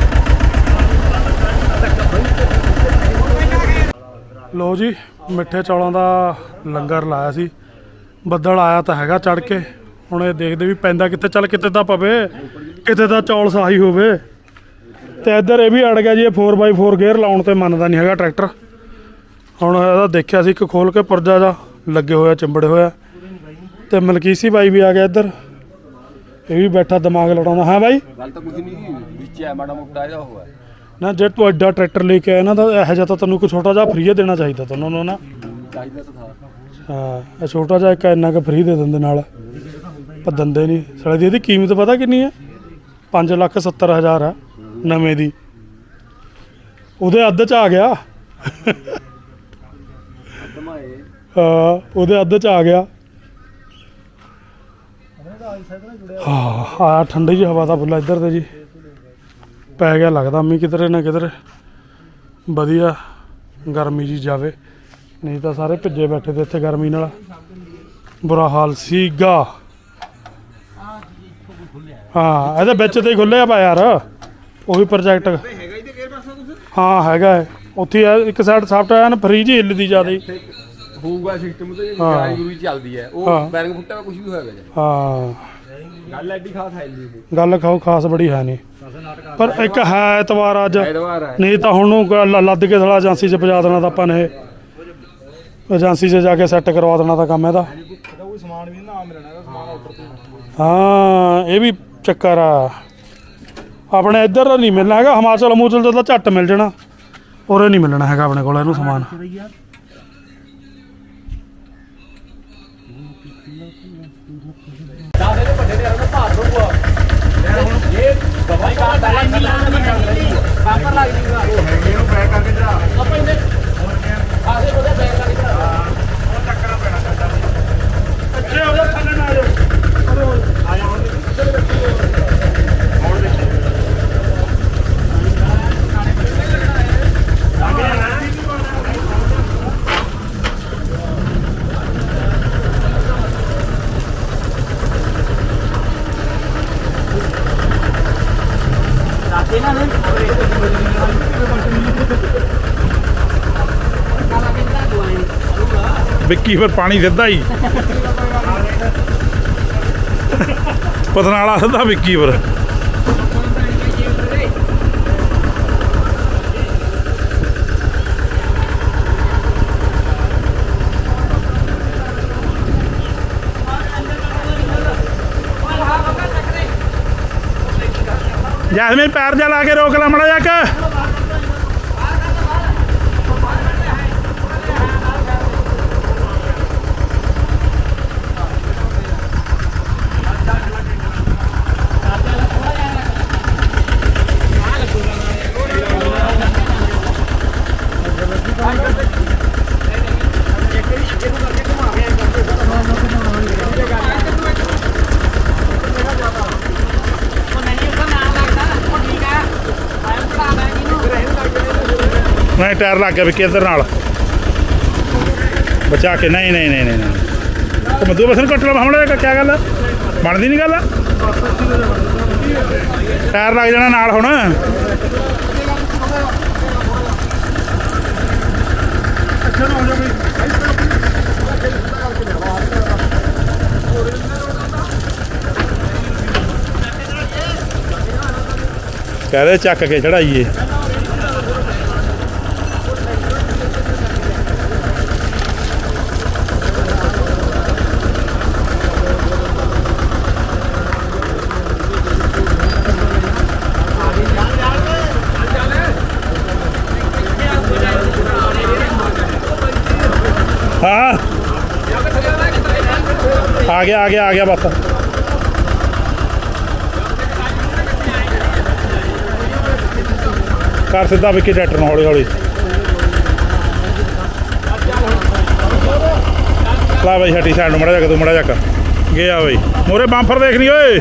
ਲੋ ਜੀ ਮਿੱਠੇ ਚੌਲਾਂ ਦਾ ਲੰਗਰ ਲਾਇਆ ਸੀ। ਬੱਦਲ ਆਇਆ ਤਾਂ ਹੈਗਾ ਚੜ ਕੇ। ਹੁਣ ਇਹ ਦੇਖਦੇ ਵੀ ਪੈਂਦਾ ਕਿੱਥੇ ਚੱਲ ਕਿਤੇ ਤਾਂ ਪਵੇ ਕਿਤੇ ਤਾਂ ਚੌਲ ਸਾਹੀ ਹੋਵੇ। ਤੇ ਇੱਧਰ ਇਹ ਵੀ ਅੜ ਗਿਆ ਜੀ ਇਹ 4x4 ਗੇਅਰ ਲਾਉਣ ਤੇ ਮੰਨਦਾ ਨਹੀਂ ਹੈਗਾ ਟਰੈਕਟਰ। ਹੁਣ ਇਹਦਾ ਦੇਖਿਆ ਸੀ ਇੱਕ ਖੋਲ ਕੇ ਪੁਰਜਾ ਜਾ ਲੱਗੇ ਹੋਇਆ ਚਿੰਬੜੇ ਹੋਇਆ। ਤੇ ਮਲਕੀਸੀ ਬਾਈ ਵੀ ਆ ਗਿਆ ਇੱਧਰ। ਇਹ ਵੀ ਬੈਠਾ ਦਿਮਾਗ ਲੜਾਉਂਦਾ ਹਾਂ ਬਾਈ? ਗੱਲ ਤਾਂ ਕੁਝ ਨਹੀਂ ਵਿੱਚ ਹੈ ਮਾੜਾ ਮੋਟਾ ਇਹਦਾ ਹੋਇਆ ਨਾ ਜੇ ਤੂੰ ਐਡਾ ਟਰੈਕਟਰ ਲੈ ਕੇ ਆਇਆ ਨਾ ਤਾਂ ਇਹੋ ਜਿਹਾ ਤਾਂ ਤੈਨੂੰ ਕੋਈ ਛੋਟਾ ਜਿਹਾ ਫ੍ਰੀ ਦੇਣਾ ਚਾਹੀਦਾ ਤੈਨੂੰ ਉਹਨੂੰ ਨਾ। ਚਾਹੀਦਾ ਤਾਂ ਥਾ। ਹਾਂ ਇਹ ਛੋਟਾ ਜਿਹਾ ਇੱਕ ਇੰਨਾ ਕੁ ਫ੍ਰੀ ਦੇ ਦਿੰਦੇ ਨਾਲ। ਪਰ ਦਿੰਦੇ ਨਹੀਂ। ਸਾਲੇ ਦੀ ਇਹਦੀ ਕੀਮਤ ਪਤਾ ਕਿੰਨੀ ਹੈ? 5 ਲੱਖ 70 ਹਜ਼ਾਰ ਆ ਨਵੇਂ ਦੀ। ਉਹਦੇ ਅੱਧ ਚ ਆ ਗਿਆ। ਹਾਂ, ਉਹਦੇ ਅੱਧ ਚ ਆ ਗਿਆ। ਹਾਂ, ਆ ਠੰਡੀ ਜਿਹੀ ਹਵਾ ਦਾ ਬੁੱਲਾ ਇੱਧਰ ਤੇ ਜੀ। ਪੈ ਗਿਆ ਲੱਗਦਾ, ਮੀਂਹ ਕਿਧਰੇ ਨਾ ਕਿਧਰੇ। ਵਧੀਆ, ਗਰਮੀ ਜੀ ਜਾਵੇ। ਨਹੀਂ ਤਾਂ ਸਾਰੇ ਭਿੱਜੇ ਬੈਠੇ ਤੇ ਇੱਥੇ ਗਰਮੀ ਨਾਲ। ਬੁਰਾ ਹਾਲ ਸੀਗਾ। ਹਾਂ, ਇਹਦੇ ਵਿੱਚ ਤੇ ਖੁੱਲਿਆ ਪਾ ਯਾਰ। ਉਹੀ ਪ੍ਰੋਜੈਕਟ ਹੈਗਾ ਹੀ ਤੇ ਗੇਰ ਪਾਸਾ ਕੁਝ ਹਾਂ ਹੈਗਾ ਹੈ। ਉੱਥੇ ਆ ਇੱਕ ਸਾਈਡ ਸਾਫਟਵੇਅਰ ਨਾ ਫ੍ਰੀ ਜੀ ਹਿੱਲਦੀ ਜ਼ਿਆਦਾ। ਹੀ ਹੋਊਗਾ ਸਿਸਟਮ ਤੇ ਹਾਂ। ਗਾਈ ਗੁਰੂ ਚੱਲਦੀ ਹੈ। ਹਾਂ। ਉਹ ਬੈਰਿੰਗ ਫੁੱਟਾ ਕੁਝ ਵੀ ਹੋਏਗਾ ਜੀ। ਹਾਂ। ਗੱਲ ਐਡੀ ਖਾਸ ਹੈ ਨਹੀਂ ਗੱਲ ਖਾਓ ਖਾਸ ਬੜੀ ਹੈ ਨਹੀਂ। ਪਰ ਇੱਕ ਹੈ ਐਤਵਾਰ ਅੱਜ। ਹੈ। ਨਹੀਂ ਤਾਂ ਹੁਣ ਨੂੰ ਲੱਦ ਕੇ ਥੋੜਾ ਏਜੰਸੀ 'ਚ ਪਹੁੰਚਾ ਦੇਣਾ ਤਾਂ ਆਪਾਂ ਨੇ ਇਹ। ਏਜੰਸੀ 'ਚ ਜਾ ਕੇ ਸੈੱਟ ਕਰਵਾ ਦੇਣਾ ਤਾਂ ਕੰਮ ਇਹਦਾ। ਕੋਈ ਸਮਾਨ ਵੀ ਨਾ ਮਿਲਣਾ ਹੈਗਾ ਸਮਾਨ ਆਰਡਰ ਤੇ। ਹਾਂ ਇਹ ਵੀ ਚੱਕਰ ਆ। ਆਪਣੇ ਇੱਧਰ ਨਹੀਂ ਮਿਲਣਾ ਹੈਗਾ, ਹਿਮਾਚਲ ਹਮੂਚਲ ਦਾ ਤਾਂ ਝੱਟ ਮਿਲ ਜਾਣਾ। ਉਰੇ ਨਹੀਂ ਮਿਲਣਾ ਹੈਗਾ ਆਪਣੇ ਕੋਲ ਇਹਨੂੰ ਸਮਾਨ। ਦਾਦੇ ਦੇ ਵੱਡੇ ਦੇ ਨਾਲ ਭਾਰ ਹੋਊਗਾ ਇਹ ਦਵਾਈ ਦਾ ਪਹਿਲਾਂ ਨਹੀਂ ਕਾਪਰ ਲੱਗ ਜੂਗਾ ਉਹ ਹੈਗੇ ਨੂੰ ਬੈਕ ਕਰਕੇ ਚੜਾ ਆਪਾਂ ਇਹਨੇ ਆਸੇ ਉਹਦੇ ਬੈਕ ਕਰਕੇ ਚੜਾ ਅੱਛੇ ਉਹਦੇ ਥੱਲੇ ਨਾ ਆ ਵਿੱਕੀ ਫਿਰ ਪਾਣੀ ਸਿੱਧਾ ਹੀ? ਪਤਨਾਲਾ ਸਿੱਧਾ ਵਿੱਕੀ ਫਿਰ। ਜੈਸਮੀਨ, ਪੈਰ ਜਾ ਲਾ ਕੇ ਰੋਕ ਲੈ ਮੜਾ ਜਾ ਕੇ ਟਾਇਰ ਲੱਗ ਗਿਆ ਵੀ ਇੱਧਰ ਨਾਲ? ਬਚਾ ਕੇ, ਨਹੀਂ ਨਹੀਂ ਨਹੀਂ ਨਹੀਂ ਉਹ ਮਧੂ ਬਸਨ ਕੱਟ ਲਾ ਹਮਲੇ ਕੀ ਗੱਲ ਬਣਦੀ ਨਹੀਂ ਗੱਲ? ਟਾਇਰ ਲੱਗ ਜਾਣਾ ਨਾਲ ਹੁਣ। ਕਹਦੇ ਚੱਕ ਕੇ ਚੜਾਈਏ ਹਾਂ ਆ ਗਿਆ, ਆ ਗਿਆ ਆ ਗਿਆ ਬਸ। ਕਰ ਸਿੱਧਾ ਵਿੱਕੀ ਟਰੈਕਟਰ ਨੂੰ ਹੌਲੀ ਹੌਲੀ ਲਾ ਬਈ ਹੱਟੀ ਸਾਈਡ ਨੂੰ, ਮੜਾ ਜਾ ਤੂੰ, ਮੜਾ ਜਾ ਗਿਆ ਬਈ। ਮੋਰੇ, ਬੰਫਰ ਦੇਖਣੀ ਓਏ।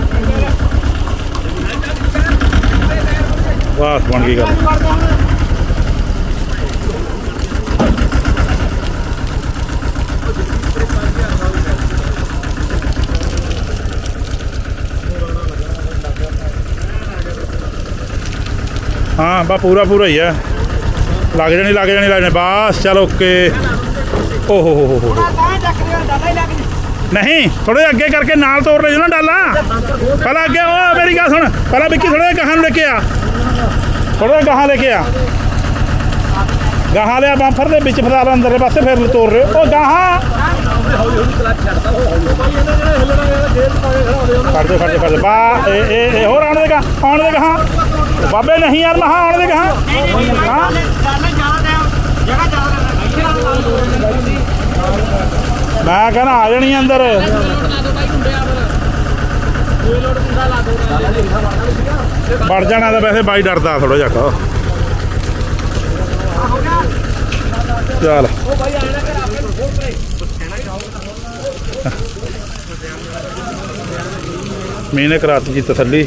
ਵਾਹ, ਬਣ ਗਈ ਗੱਲ। ਹਾਂ, ਬਾ ਪੂਰਾ ਪੂਰਾ ਹੀ ਆ। ਲੱਗ ਜਾਣੀ ਲੱਗ ਜਾਣੀ ਲੱਗ ਜਾਣੀ। ਬਸ, ਚਲ ਓਕੇ। ਓ ਹੋ ਹੋ ਹੋ ਨਹੀਂ ਥੋੜੇ ਅੱਗੇ ਕਰਕੇ ਨਾਲ ਤੋੜ ਲੈ ਨਾ ਡਾਲਾ। ਪਹਿਲਾਂ ਅੱਗੇ ਓ ਮੇਰੀ ਗੱਲ ਸੁਣ। ਪਹਿਲਾਂ ਵਿੱਕੀ ਥੋੜੇ ਗਾਹਾਂ ਲੈ ਕੇ ਆ ਥੋੜਾ ਗਾਹਾਂ ਲੈ ਕੇ ਆ ਗਾਹਾਂ ਲਿਆ ਬੰਫਰ ਦੇ ਵਿੱਚ ਫਸਾ ਲਾ ਅੰਦਰਲੇ ਪਾਸੇ, ਫਿਰ ਤੋੜ ਰਹੇ ਉਹ ਗਾਹਾਂ! ਖੜ ਜਾ ਖੜ ਜਾ ਖੜ ਜਾ ਬਾ, ਇਹ ਇਹ ਹੋਰ ਆਉਣ ਦੇਗਾ ਆਉਣ ਦੇ ਗਾਹਾਂ। ਬਾਬੇ ਨਹੀਂ ਯਾਰ ਮਹਾ ਆਉਣ ਦੇ ਗਾਹਾਂ। ਹਾਂ। ਮੈਂ ਕਹਿੰਦਾ ਆ ਜਾਣੀ ਅੰਦਰ। ਵੜ ਜਾਣਾ ਤਾਂ ਵੈਸੇ ਬਾਈ ਡਰਦਾ ਥੋੜਾ ਜਿਹਾ ਕਾ ਚੱਲ। ਮੀਨੇ ਕਰਾਤੀ ਜੀ ਤਸੱਲੀ।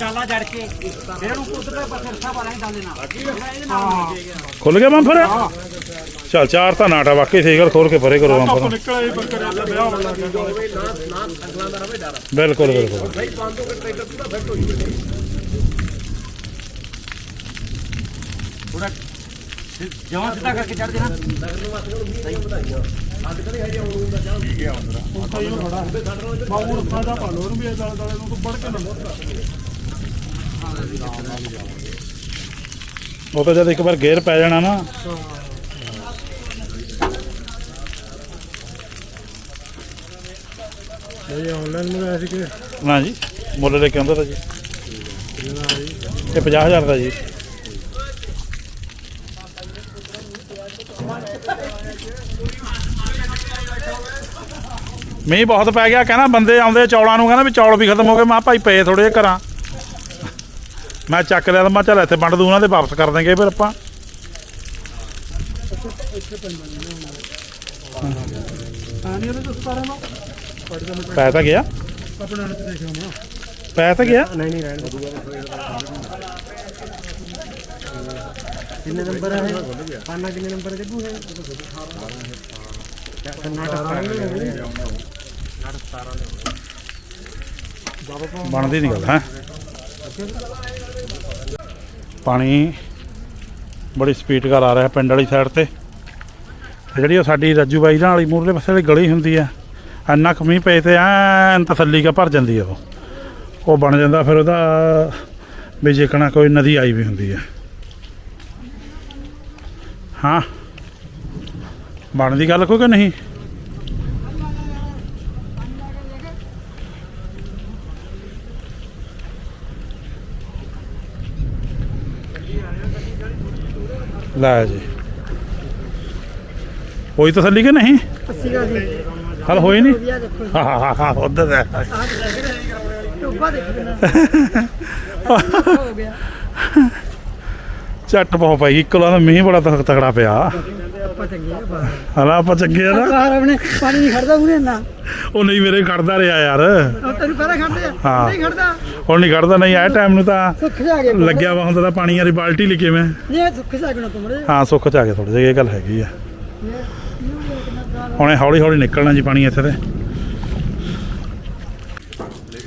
ਡਾਲਾ ਜੜ ਕੇ ਫਿਰ ਨੂੰ ਕੁੱਦ ਕੇ ਪਾਸੇ ਰਸਾ ਵਾਲਾ ਹੀ ਡਾਲੇ ਨਾਲ। ਇਹਦੇ ਨਾਲ ਖੁੱਲ ਗਿਆ ਬੰਫਰ? ਚੱਲ ਚਾਰ ਤਾਂ ਨਾਟਾ ਵਾਕਈ ਸਹੀ ਗੱਲ ਖੋਲ ਕੇ ਪਰੇ ਕਰੋ ਬੰਫਰ। ਨੂੰ। ਨਿਕਲਿਆ ਇਹ ਬੱਕਰ ਆ ਵਿਆਹ ਹੋਣ ਲੱਗ ਗਿਆ। ਬਿਲਕੁਲ ਬਿਲਕੁਲ। ਜਮਾਂ ਸਿੱਧਾ ਕਰਕੇ ਚੜ ਦੇਣਾ ਬਾਬੂ ਰਖਾ ਪਾ ਲੋ ਉਹਨੂੰ ਵੀ ਦਾਲ ਦਾਲ ਨੂੰ ਤੂੰ ਪੜ ਕੇ ਨਾ ਉਹ ਤਾਂ ਜਦ ਇੱਕ ਵਾਰ ਗੇਅਰ ਪੈ ਜਾਣਾ ਨਾ। ਇਹ ਆਨਲਾਈਨ ਮੰਗਾਇਆ ਸੀ ਕਿ? ਨਾ ਜੀ ਮੁੱਲ ਲੈ ਕੇ ਆਉਂਦਾ ਤਾਂ ਜੀ। ਇਹ 50000 ਦਾ ਜੀ। ਮੀਂਹ ਬਹੁਤ ਪੈ ਗਿਆ ਕਹਿੰਦਾ ਬੰਦੇ ਆਉਂਦੇ ਚੌਲਾਂ ਨੂੰ ਕਹਿੰਦਾ ਵੀ ਚੌਲ ਵੀ ਖਤਮ ਹੋ ਗਏ। ਮੈਂ ਭਾਈ ਪਏ ਥੋੜੇ ਜਿਹੇ ਘਰਾਂ। ਮੈਂ ਚੱਕ ਲਿਆ ਤਾਂ ਮੈਂ ਚੱਲ ਇੱਥੇ ਵੰਡ ਦੂੰ ਉਹਨਾਂ ਦੇ ਵਾਪਸ ਕਰ ਦਾਂਗੇ ਫਿਰ ਆਪਾਂ। ਹਾਂ ਨਹੀਂ ਉਹਦੇ ਤੋਂ 17 ਨੂੰ ਪੈ ਤਾਂ ਗਿਆ। ਪੈ ਤਾਂ ਗਿਆ। ਨਹੀਂ ਨਹੀਂ ਰਹਿਣ ਕਿੰਨੇ ਨੰਬਰ ਹੈ ਪਾਨਾ ਕਿੰਨੇ ਨੰਬਰ ਦੇ ਬੂ ਹੈ ਬਣਦੀ ਨਹੀਂ ਗੱਲ ਹੈ? ਪਾਣੀ ਬੜੀ ਸਪੀਡ ਕਰ ਆ ਰਿਹਾ ਪਿੰਡ ਵਾਲੀ ਸਾਈਡ ਤੇ। ਤੇ ਜਿਹੜੀ ਉਹ ਸਾਡੀ ਰਾਜੂ ਬਾਈ ਨਾਲ ਵਾਲੀ ਮੂਰਲੇ ਪਾਸੇ ਵਾਲੀ ਗਲੀ ਹੁੰਦੀ ਆ, ਇੰਨਾ ਕੁ ਮੀਂਹ ਪਏ ਤੇ ਐਨ ਤਸੱਲੀ ਕਾ ਭਰ ਜਾਂਦੀ ਆ ਉਹ। ਉਹ ਬਣ ਜਾਂਦਾ ਫਿਰ ਉਹਦਾ ਵੀ ਜਿਕਣਾ ਕੋਈ ਨਦੀ ਆਈ ਵੀ ਹੁੰਦੀ ਆ। ਹਾਂ। ਬਣਦੀ ਗੱਲ ਕੋਈ ਕਿ ਨਹੀਂ? ਲੈ ਜੀ। ਹੋਈ ਤਸੱਲੀ ਕਿ ਨਹੀਂ? ਸੀਗਾ ਜੀ ਹਲ ਹੋਈ ਨਹੀਂ? ਵਧੀਆ ਦੇਖੋ ਹਾਂ। ਹਾਂ ਹਾਂ ਉਧਰ ਹੈ ਟੋਬਾ ਦੇਖੋ ਹੋ ਗਿਆ। ਝੱਟ ਬਹੁਤ ਪਈ ਇੱਕਲਾ ਦਾ ਮੀਂਹ ਬੜਾ ਤਕ- ਤਕੜਾ ਪਿਆ। ਆਪਾਂ ਚੰਗੇ ਆ ਹਲਾ ਆਪਾਂ ਚੰਗੇ ਆ ਨਾ। ਬਾਹਰ ਆਪਣੇ ਪਾਣੀ ਨਹੀਂ ਖੜਦਾ ਉਹਨੇ ਨਾ ਉਹ ਨਹੀਂ ਮੇਰੇ ਖੜਦਾ ਰਿਹਾ ਯਾਰ। ਉਹ ਤੈਨੂੰ ਪਹਿਲਾਂ ਖੜਦੇ ਆ ਹਾਂ। ਨਹੀਂ ਖੜਦਾ। ਹੁਣ ਨਹੀਂ ਖੜਦਾ ਨਹੀਂ ਆ ਟਾਈਮ ਨੂੰ ਤਾਂ। ਸੁੱਖ ਜਾ ਲੱਗਿਆ ਵਾ ਹੁੰਦਾ ਤਾਂ ਪਾਣੀ ਵਾਲੀ ਬਾਲਟੀ ਲੈ ਕੇ ਮੈਂ। ਨਹੀਂ ਸੁੱਖ ਜਾ ਕੇ ਨਾ ਤੁਮਰੇ ਹਾਂ ਸੁੱਖ ਚ ਆ ਕੇ ਥੋੜੀ ਜਿਹੀ ਇਹ ਗੱਲ ਹੈਗੀ ਆ। ਹੁਣੇ ਹੌਲੀ ਹੌਲੀ ਨਿਕਲਣਾ ਜੀ ਪਾਣੀ ਇੱਥੇ ਤੇ।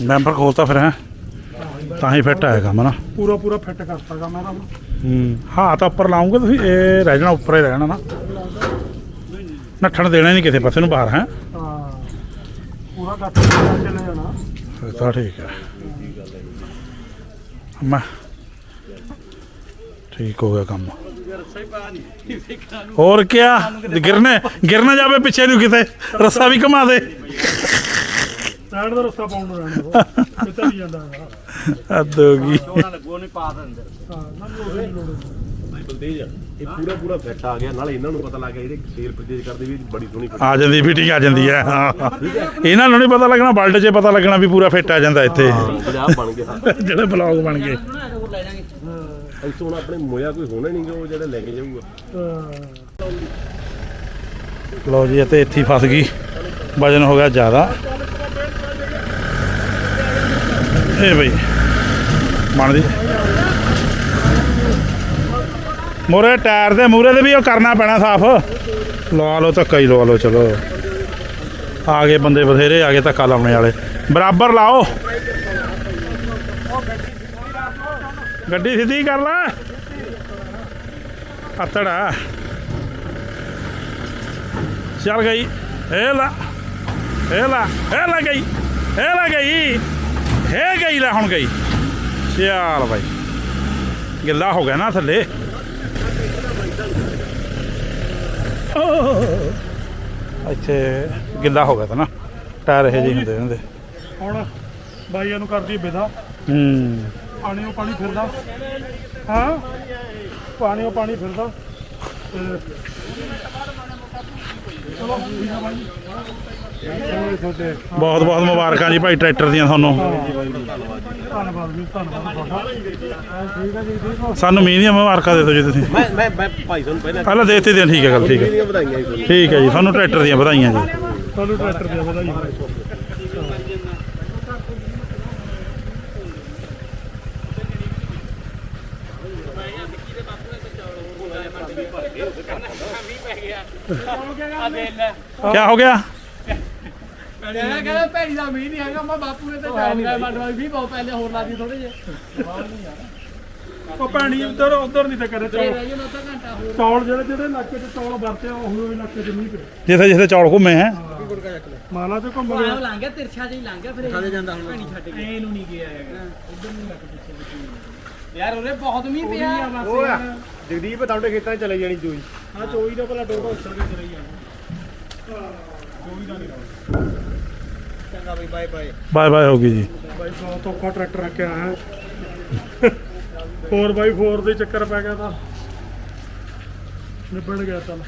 ਮੈਂਬਰ ਖੋਲਤਾ ਫਿਰ ਹੈ। ਤਾਂ ਹੀ ਫਿੱਟ ਆਏਗਾ ਮਨਾ ਪੂਰਾ ਪੂਰਾ ਫਿੱਟ ਕਰਤਾਗਾ ਮੈਂ ਤਾਂ ਹੂੰ ਹਾਂ ਤਾਂ ਉੱਪਰ ਲਾਉਂਗੇ ਤੁਸੀਂ ਇਹ ਰਹਿ ਜਾਣਾ ਉੱਪਰ ਹੀ ਰਹਿਣਾ ਨਾ। ਨੱਠਣ ਦੇਣਾ ਨਹੀਂ ਕਿਸੇ ਪਾਸੇ ਨੂੰ ਬਾਹਰ ਹੈ। ਹਾਂ। ਪੂਰਾ ਕੱਟ ਕੇ ਚਲੇ ਜਾਣਾ। ਫਿਰ ਤਾਂ ਠੀਕ ਹੈ। ਮੈਂ ਠੀਕ ਹੋ ਗਿਆ ਕੰਮ। ਹੋਰ ਕਿਆ? ਗਿਰਨੇ ਗਿਰਨਾ ਜਾਵੇ ਪਿੱਛੇ ਨੂੰ ਕਿਤੇ ਰੱਸਾ ਵੀ ਘੁਮਾ ਦੇ। ਸਾਈਡ ਦਾ ਰਸਤਾ ਪਾਉਣ ਨੂੰ ਰਹਿਣਾ ਉਹ। ਕਿਤੇ ਨਹੀਂ ਜਾਂਦਾ ਹੈਗਾ। ਹੱਦ ਹੋ ਗਈ। ਹਾਂ ਨਾ ਲੋੜ ਨਹੀਂ ਲੋੜ ਬਲਦੇਜ ਇਹ ਪੂਰਾ ਪੂਰਾ ਫਿੱਟ ਆ ਗਿਆ। ਨਾਲੇ ਇਹਨਾਂ ਨੂੰ ਪਤਾ ਲੱਗ ਗਿਆ ਜਿਹੜੇ ਸੇਲ ਪਰਚੇਜ ਕਰਦੇ ਵੀ ਬੜੀ ਸੋਹਣੀ ਆ। ਜਾਂਦੀ ਫਿਟਿੰਗ ਆ ਜਾਂਦੀ ਹੈ। ਹਾਂ। ਇਹਨਾਂ ਨੂੰ ਨਹੀਂ ਪਤਾ ਲੱਗਣਾ ਬਲਡ 'ਚ ਪਤਾ ਲੱਗਣਾ ਵੀ ਪੂਰਾ ਫਿੱਟ ਆ ਜਾਂਦਾ ਇੱਥੇ। ਪੰਜਾਬ ਬਣ ਗਿਆ। ਜਿਹੜੇ ਬਲੌਗ ਬਣ ਗਏ। ਇੱਥੋਂ ਹੁਣ ਆਪਣੇ ਮੋਇਆ ਕੋਈ ਹੋਣਾ ਨਹੀਂ ਉਹ ਜਿਹੜਾ ਲੈ ਕੇ ਜਾਊਗਾ। ਲਓ ਜੀ ਇਹ ਤੇ ਇੱਥੇ ਹੀ ਫਸ ਗਈ। ਵਜਨ ਹੋ ਗਿਆ ਜ਼ਿਆਦਾ। ਇਹ ਬਈ। ਬਣਦੀ ਮੋਰੇ ਟਾਇਰ ਦੇ ਮੂਰੇ ਦੇ ਵੀ ਉਹ ਕਰਨਾ ਪੈਣਾ ਸਾਫ਼। ਲਵਾ ਲਓ ਧੱਕਾ ਹੀ, ਲਵਾ ਲਓ, ਚਲੋ। ਆ ਗਏ ਬੰਦੇ ਬਥੇਰੇ, ਆ ਗਏ ਧੱਕਾ ਲਾਉਣੇ ਵਾਲੇ। ਬਰਾਬਰ ਲਾਓ। ਗੱਡੀ ਸਿੱਧੀ ਕਰ ਲੈ। ਅਤੜਾ ਚੱਲ ਗਈ। ਇਹ ਲਾ। ਇਹ ਲਾ। ਇਹ ਲਾ ਗਈ। ਇਹ ਲਾ ਗਈ। ਇਹ ਗਈ ਲੈ ਹੁਣ ਗਈ। ਚੱਲ ਬਾਈ। ਗਿੱਲਾ ਹੋ ਗਿਆ ਨਾ ਥੱਲੇ। ਇੱਥੇ ਗਿੱਲਾ ਹੋ ਗਿਆ ਤਾਂ ਨਾ। ਟਾਇਰ ਇਹ ਜਿਹੇ ਹੁੰਦੇ ਹੁੰਦੇ ਹੁਣ ਬਾਈਆਂ ਨੂੰ ਕਰਦੀ ਵਿਦਾ ਹੂੰ। ਪਾਣੀ ਉਹ ਪਾਣੀ ਫਿਰਦਾ। ਹਾਂ? ਪਾਣੀ ਉਹ ਪਾਣੀ ਫਿਰਦਾ ਤੇ ਚਲੋ ਠੀਕ ਆ ਬਾਈ ਚਲੋ ਤੁਹਾਡੇ ਬਹੁਤ ਬਹੁਤ ਮੁਬਾਰਕਾਂ ਜੀ ਭਾਈ ਟਰੈਕਟਰ ਦੀਆਂ ਤੁਹਾਨੂੰ। ਧੰਨਵਾਦ ਜੀ ਧੰਨਵਾਦ ਤੁਹਾਡਾ ਸਾਨੂੰ ਮੀਂਹ ਦੀਆਂ ਮੁਬਾਰਕਾਂ ਦੇ ਦਿਓ ਜੀ ਤੁਸੀਂ। ਮੈਂ ਮੈਂ ਭਾਈ ਤੁਹਾਨੂੰ ਪਹਿਲਾਂ ਪਹਿਲਾਂ ਦੇ ਦਿੱਤੇ ਦੀਆਂ ਠੀਕ ਹੈ ਗੱਲ ਠੀਕ ਹੈ। ਦੀਆਂ ਵਧਾਈਆਂ ਠੀਕ ਹੈ ਜੀ ਤੁਹਾਨੂੰ ਟਰੈਕਟਰ ਦੀਆਂ ਵਧਾਈਆਂ ਜੀ। ਤੁਹਾਨੂੰ ਟਰੈਕਟਰ ਦੇ ਵਧਾਈ ਕੀ ਹੋ ਗਿਆ? ਕਹਿੰਦਾ ਭੈੜੀ ਦਾ ਮੀਂਹ ਨਹੀਂ ਹੈਗਾ ਮੈਂ ਬਾਪੂ ਨੇ ਤੇ ਜਾਣ ਗਿਆ ਮੰਡਵਾ ਵੀ ਬਹੁਤ ਪਹਿਲੇ ਹੋਰ ਲਾ ਦੀ ਥੋੜੇ ਜੇ ਉਹ ਪਾਣੀ ਉਧਰ ਉਧਰ ਨਹੀਂ ਤੇ ਕਰੇ ਚੌਲ। ਤਾਂ ਜਿਹੜੇ ਜਿਹੜੇ ਇਲਾਕੇ 'ਚ ਚੌਲ ਵਰਤੇ ਆ ਉਹ ਵੀ ਇਲਾਕੇ 'ਚ ਨਹੀਂ ਪਏ ਜਿੱਥੇ ਜਿੱਥੇ ਚੌਲ ਘੁੰਮੇ ਹੈ। ਮਾਲਾ 'ਚ ਘੁੰਮ ਉਹ ਗਿਆ ਲੰਘ ਗਿਆ ਤਿਰਛਾ ਜਿਹਾ ਹੀ ਲੰਘ ਗਿਆ ਫਿਰ ਖਾਦੇ ਜਾਂਦਾ ਹੁਣ। ਭੈਣੀ ਛੱਡ ਗਿਆ ਇਹਨੂੰ ਨਹੀਂ ਗਿਆ ਹੈਗਾ। ਉਧਰ ਨੂੰ ਲੱਗ ਪਿੱਛੇ ਪਿੱਛੇ। ਯਾਰ ਉਹਨੇ ਬਹੁਤ ਮੀਂਹ ਪਿਆ। ਉਹ ਆ। ਜਗਦੀਪ ਤੁਹਾਡੇ ਖੇਤਾਂ 'ਚ ਚਲੇ ਜਾਣੀ ਚੋਈ ਹਾਂ ਚੋਈ ਦਾ ਭਲਾ ਡੋਡਾ ਉੱਤਰ ਕੇ ਚਲੇ ਜਾਣਾ। ਚੰਗਾ ਬਈ ਬਾਏ ਬਾਏ ਬਾਏ ਬਾਏ ਹੋ ਗਈ ਜੀ। ਬਾਈ ਬਹੁਤ ਔਖਾ ਟਰੈਕਟਰ ਰੱਖਿਆ ਹੈ। 4x4 ਦੇ ਚੱਕਰ ਪੈ ਗਿਆ ਤਾਂ। ਨਿਬੜ ਗਿਆ ਚੱਲ।